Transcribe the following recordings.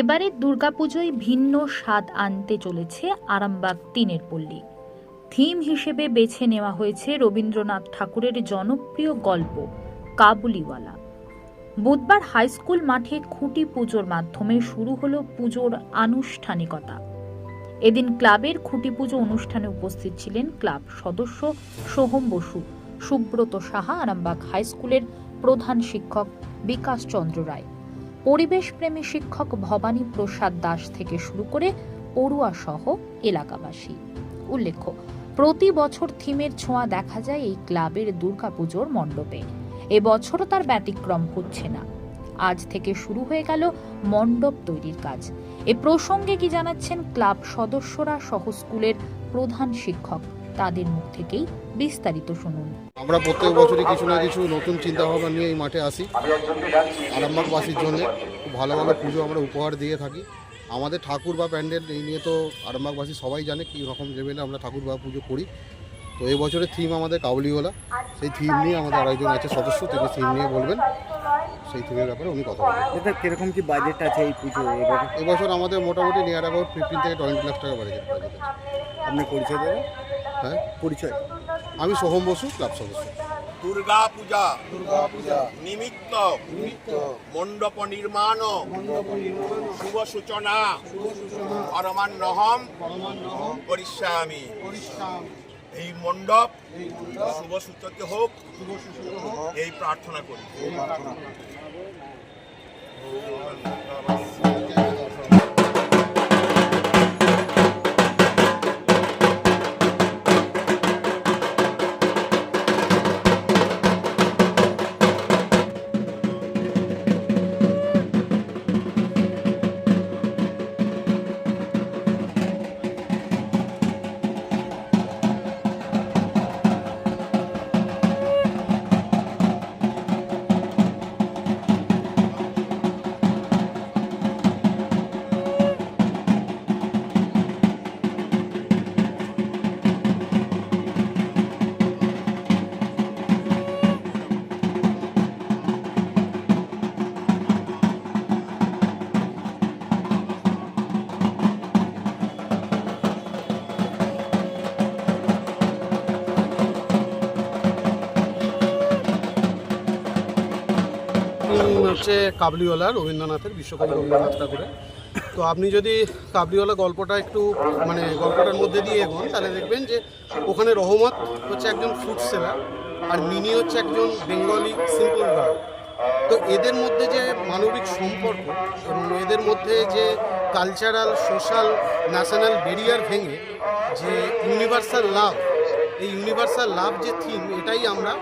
এবারের দুর্গাপুজোয় ভিন্ন স্বাদ আনতে চলেছে আরামবাগ তিনের পল্লী। থিম হিসেবে বেছে নেওয়া হয়েছে রবীন্দ্রনাথ ঠাকুরের জনপ্রিয় গল্প, কাবুলিওয়ালা। বুধবার হাইস্কুল মাঠে খুঁটি পুজোর মাধ্যমে শুরু হলো পুজোর আনুষ্ঠানিকতা। এদিন ক্লাবের খুঁটি পুজো অনুষ্ঠানে উপস্থিত ছিলেন ক্লাব সদস্য সোহম বসু, সুব্রত সাহা, আরামবাগ হাইস্কুলের প্রধান শিক্ষক বিকাশ চন্দ্র রায়। পরিবেশপ্রেমী শিক্ষক ভবানী প্রসাদ দাস থেকে শুরু করে পড়ুয়া সহ এলাকাবাসী। উল্লেখ্য, প্রতি বছর থিমের ছোঁয়া দেখা যায় এই ক্লাবের দুর্গাপুজোর মণ্ডপে। এবছরও তার ব্যতিক্রম হচ্ছে না। আজ থেকে শুরু হয়ে গেল মণ্ডপ তৈরির কাজ। এ প্রসঙ্গে কি জানাচ্ছেন ক্লাব সদস্যরা সহ স্কুলের প্রধান শিক্ষক তাদের মুখ থেকেই বিস্তারিত শুনুন। আমরা প্রত্যেক বছরই কিছু না কিছু নতুন চিন্তা ভাবনা নিয়ে এই মাঠে আসি। আরামবাগবাসীর জন্য খুব ভালো ভালো পুজো আমরা উপহার দিয়ে থাকি। আমাদের ঠাকুর বা প্যান্ডেল এই নিয়ে তো আরামবাগবাসী সবাই জানে কী রকম লেভেলে আমরা ঠাকুর বা পুজো করি। তো এই বছরের থিম আমাদের কাবুলিওয়ালা। সেই থিম নিয়ে আমাদের আরেকজন আছে সদস্য তিনি থিম নিয়ে বলবেন। সেই থিমের ব্যাপারে উনি কথা বলবেন। কীরকম কি বাজেট আছে এই পুজো এবছর আমাদের মোটামুটি নিয়ার অ্যাবাউট ফিফটিন থেকে টোয়েন্টি লাখ টাকা বাজেট বাজেট আছে। আপনি পরিচয় দেবেন? হ্যাঁ পরিচয়। আমি সোহম বসু, ক্লাব সদস্য। দুর্গা পূজা। দুর্গা পূজা নিমিত্ত। নিমিত্ত মণ্ডপ নির্মাণ। মণ্ডপ নির্মাণ শুভ সূচনা। শুভ সূচনা পরমান্নহম এই মণ্ডপ শুভ সূচক হোক শুভ সূচনা হোক এই প্রার্থনা করি। প্রার্থনা হচ্ছে কাবলিওয়ালা রবীন্দ্রনাথের, বিশ্বকবি রবীন্দ্রনাথ ঠাকুরের। তো আপনি যদি কাবলিওয়ালা গল্পটা একটু মানে গল্পটার মধ্যে দিয়ে এগোন, তাহলে দেখবেন যে ওখানে রহমত হচ্ছে একজন ফুড সেলার, আর মিনি হচ্ছে একজন বেঙ্গলি সিম্পল গার্ল। তো এদের মধ্যে যে মানবিক সম্পর্ক এবং এদের মধ্যে যে কালচারাল, সোশ্যাল, ন্যাশনাল ব্যারিয়ার ভেঙে যে ইউনিভার্সাল লাভ, এই ইউনিভার্সাল লাভ যে থিম, এটাই আমরা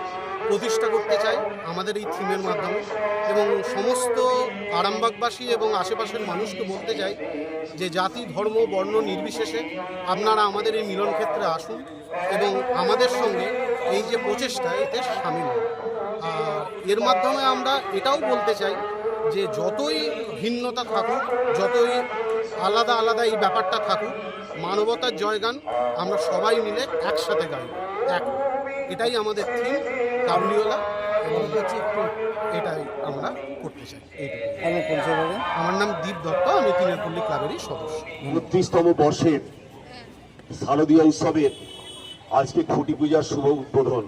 প্রতিষ্ঠা করতে চাই আমাদের এই থিমের মাধ্যমে। এবং সমস্ত আরামবাগবাসী এবং আশেপাশের মানুষকে বলতে চাই যে জাতি, ধর্ম, বর্ণ নির্বিশেষে আপনারা আমাদের এই মিলন ক্ষেত্রে আসুন এবং আমাদের সঙ্গে এই যে প্রচেষ্টা, এতে সামিল আর এর মাধ্যমে আমরা এটাও বলতে চাই যে যতই ভিন্নতা থাকুক, যতই আলাদা আলাদা এই ব্যাপারটা থাকুক, মানবতার জয়গান আমরা সবাই মিলে একসাথে গাই এক। এটাই আমাদের থিম কাবুলিওয়ালা এবং হচ্ছে একটু এটাই আমরা করতে চাই। এইটুকু আমার নাম দীপ দত্ত আমি তিনেরপল্লী ক্লাবেরই সদস্য। উনত্রিশতম বর্ষের শারদীয় উৎসবের আজকে খুঁটি পূজার শুভ উদ্বোধন।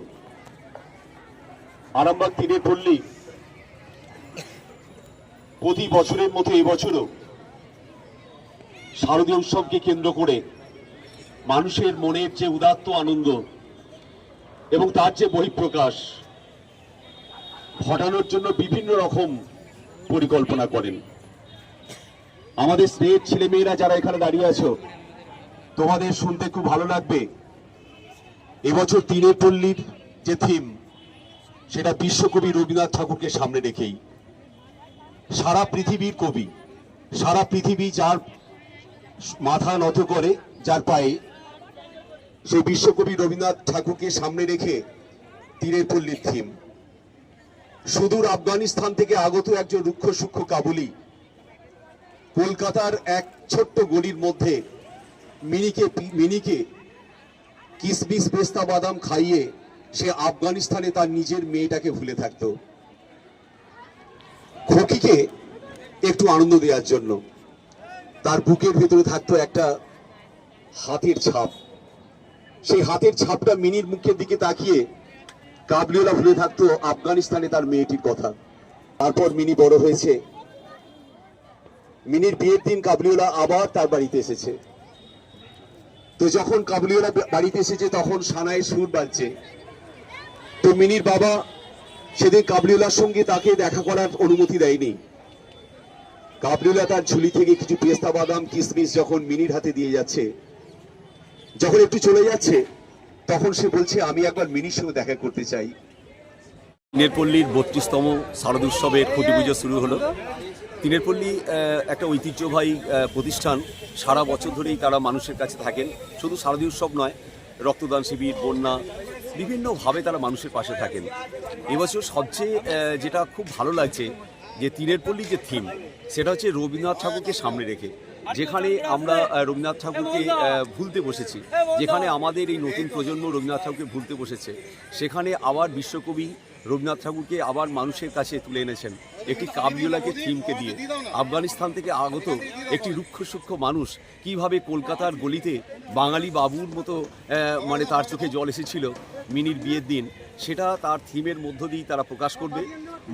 আরামবাগ তিনের পল্লী প্রতি বছরের মতো এবছরও শারদীয় উৎসবকে কেন্দ্র করে মানুষের মনের যে উদাত্ত আনন্দ এবং তার যে বহিঃপ্রকাশ, ঘটানোর জন্য বিভিন্ন রকম পরিকল্পনা করেন। আমাদের স্নেহের ছেলেমেয়েরা যারা এখানে দাঁড়িয়ে আছো, তোমাদের শুনতে খুব ভালো লাগবে। এবছর তিনের পল্লীর যে থিম, সেটা বিশ্বকবি রবীন্দ্রনাথ ঠাকুরকে সামনে রেখেই। সারা পৃথিবীর কবি, সারা পৃথিবী যার মাথা নত করে, যার পায়ে সেই বিশ্বকবি রবীন্দ্রনাথ ঠাকুরকে সামনে রেখে তীরের পল্লীর থিম। সুদূর আফগানিস্তান থেকে আগত একজন রুক্ষ সূক্ষ্ম কাবুলি কলকাতার এক ছোট্ট গলির মধ্যে মিনিকে মিনিকে কিসমিস পেস্তা বাদাম খাইয়ে সে আফগানিস্তানে তার নিজের মেয়েটাকে ভুলে থাকতো। খকিকে একটু আনন্দ দেওয়ার জন্য। তার বুকের ভেতরে থাকতো একটা হাতের ছাপ। সেই হাতের ছাপটা মিনির মুখের দিকে তাকিয়ে কাবলিওলা ভুলে থাকতো আফগানিস্তানে তার মেয়েটির কথা। তারপর মিনি বড় হয়েছে। মিনির বিয়ের দিন কাবলিওলা আবার তার বাড়িতে এসেছে। তো যখন কাবলিওলা বাড়িতে এসেছে, তখন সানায় সুর বাজছে। তো মিনির বাবা সেদিন কাবলিওলার সঙ্গে তাকে দেখা করার অনুমতি দেয়নি। কাবলিওলা তার ঝুলি থেকে কিছু পেস্তা বাদাম কিশমিশ যখন মিনির হাতে দিয়ে যাচ্ছে যখন একটু চলে যাচ্ছে, তখন সে বলছে, আমি একবার মিনির সঙ্গে দেখা করতে চাই। তিনেরপল্লীর বত্রিশতম শারদোৎসবের খুঁটি পুজো শুরু হলো। তিনেরপল্লী একটা ঐতিহ্যবাহী প্রতিষ্ঠান। সারা বছর ধরেই তারা মানুষের কাছে থাকেন। শুধু শারদীয় উৎসব নয়, রক্তদান শিবির, বন্যা, বিভিন্নভাবে তারা মানুষের পাশে থাকেন। এবছর সবচেয়ে যেটা খুব ভালো লাগছে যে তিনেরপল্লীর যে থিম সেটা হচ্ছে রবীন্দ্রনাথ ঠাকুরকে সামনে রেখে, যেখানে আমরা রবীন্দ্রনাথ ঠাকুরকে ভুলতে বসেছি। যেখানে আমাদের এই নতুন প্রজন্ম রবীন্দ্রনাথ ঠাকুরকে ভুলতে বসেছে, সেখানে আবার বিশ্বকবি রবীন্দ্রনাথ ঠাকুরকে আবার মানুষের কাছে তুলে এনেছেন একটি কাবলিওলাকে থিমকে দিয়ে। আফগানিস্তান থেকে আগত একটি রুক্ষ সূক্ষ্ম মানুষ কীভাবে কলকাতার গলিতে বাঙালি বাবুর মতো মানে তার চোখে জল এসেছিল মিনির বিয়ের দিন, সেটা তার থিমের মধ্য দিয়েই তারা প্রকাশ করবে।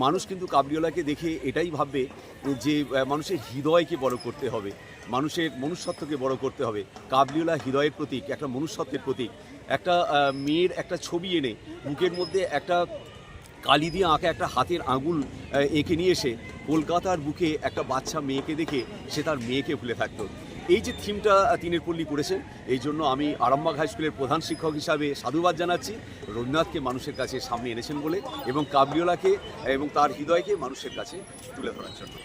মানুষ কিন্তু কাবলিওলাকে দেখে এটাই ভাববে যে মানুষের হৃদয়কে বড় করতে হবে, মানুষের মনুষ্যত্বকে বড় করতে হবে। কাবলিওলা হৃদয়ের প্রতীক, একটা মনুষ্যত্বের প্রতীক। একটা মেয়ের একটা ছবি এনে বুকের মধ্যে একটা কালি দিয়ে আঁকা একটা হাতের আঙুল এঁকে নিয়ে এসে কলকাতার বুকে একটা বাচ্চা মেয়েকে দেখে সে তার মেয়েকে ভুলে থাকতো। এই যে থিমটা তিনের পল্লী করেছেন এই জন্য আমি আরামবাগ হাই স্কুলের প্রধান শিক্ষক হিসাবে সাধুবাদ জানাচ্ছি। রবীন্দ্রনাথকে মানুষের কাছে সামনে এনেছেন বলে এবং কাবলিওলাকে এবং তার হৃদয়কে মানুষের কাছে তুলে ধরার জন্য।